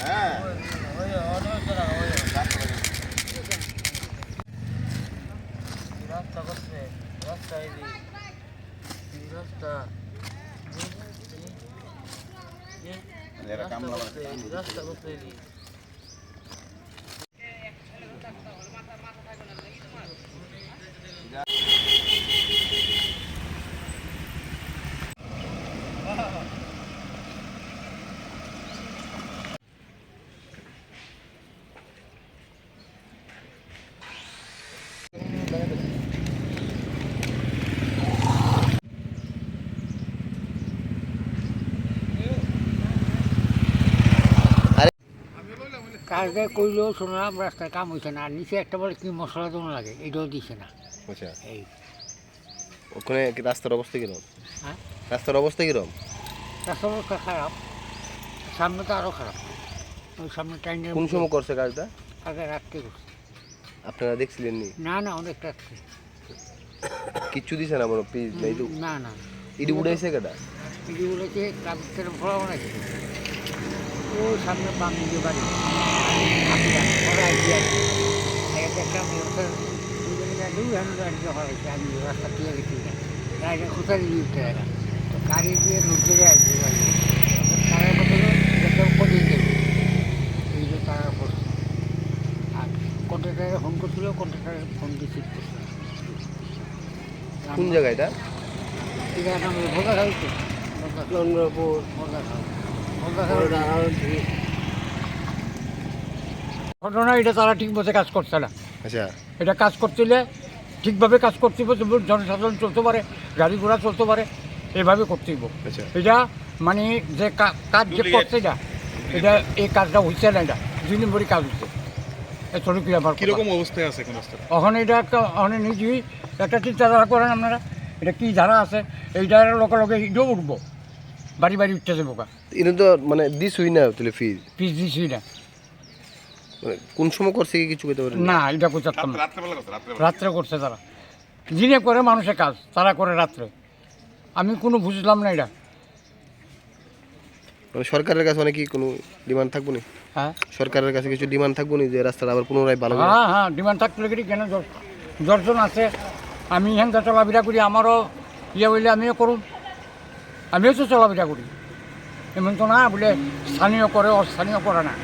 হ্যাঁ। রাস্তা করছে রাস্তা এই রাস্তা রাস্তা করছে রাস্তা করছে কাজটা করলেও শুনলাম রাস্তায় কাম হয়েছে না। আর নিচে একটা বলে কি মশলা দোনো লাগে? এটাও দিছে না। আচ্ছা। এই। ওখানে রাস্তার অবস্থা কীরকম হ্যাঁ? রাস্তার অবস্থা কীরকম রাস্তার অবস্থা খারাপ। সামনে তো আরও খারাপ। ওই সামনে টাইনের কোন সময় করছে কাজটা? আগে রাখতে করছে। আপনারা দেখছিলেন নি? না না অনেক রাখতে কিচ্ছু দিছে না মনে পিস না না। ইডি উড়াইছে কেটা এটি বলেছে কাপড়ের ফোড়া বানাইছে। ও সামনে দিকে বাড়ি। গাড়িটা কোথায় দিয়ে উঠতে গেলাম তো গাড়ি দিয়ে যায় আসবে গাড়ি তারা এটা কদিন দেবে এই যে তারা করছে আর কন্ট্রাক্টারে ফোন করছিল কন্ট্রাক্টারে ফোন রিসিভ করছে কোন জায়গা এটা? এটা নাম ভোগা খাইছে চন্দ্রপুর ভোগা খাও ভোগা খাও ঘটনা এটা তারা ঠিক মতো কাজ করছে না। আচ্ছা। এটা কাজ করছিলে ঠিকভাবে কাজ করতে জনসাধারণ চলতে পারে গাড়ি ঘোড়া চলতে পারে এভাবে করতে হইব আচ্ছা। এটা মানে যে কাজ যে করছে এটা এটা এই কাজটা হয়েছে না এটা দুই নম্বরই কাজ হচ্ছে এতটুকু আমার কথা। অবস্থায় আছে এখন এখন এটা একটা ওখানে নিজেই একটা চিন্তাধারা করেন আপনারা এটা কি ধারা আছে এই এইটার লগে লগে এটাও উঠবো বাড়ি বাড়ি উঠতে যাব এটা তো মানে দিস দিছুই না তাহলে ফিস পিস দিছি না। মানে কোন সময় করছে কি কিছু করতে পারেন না এটা বুঝাতাম না। রাত্রেবেলা কথা রাত্রেবেলা রাত্রে করছে তারা। দিনে করে মানুষের কাজ তারা করে রাত্রে। আমি কোনো বুঝলাম না এটা। মানে সরকারের কাছে মানে কি কোনো ডিমান্ড থাকব না? হ্যাঁ? সরকারের কাছে কিছু ডিমান্ড থাকব না যে রাস্তাটা আবার পুনরায় ভালো করে হ্যাঁ হ্যাঁ ডিমান্ড থাকলে কি কেন? দ- দশজন আছে আমি এখানটা চলাফেরা করি আমারও ইয়ে বললে আমিও করুন আমিও তো চলাফেরা করি। এমন তো না বলে স্থানীয় করে অস্থানীয় করে না।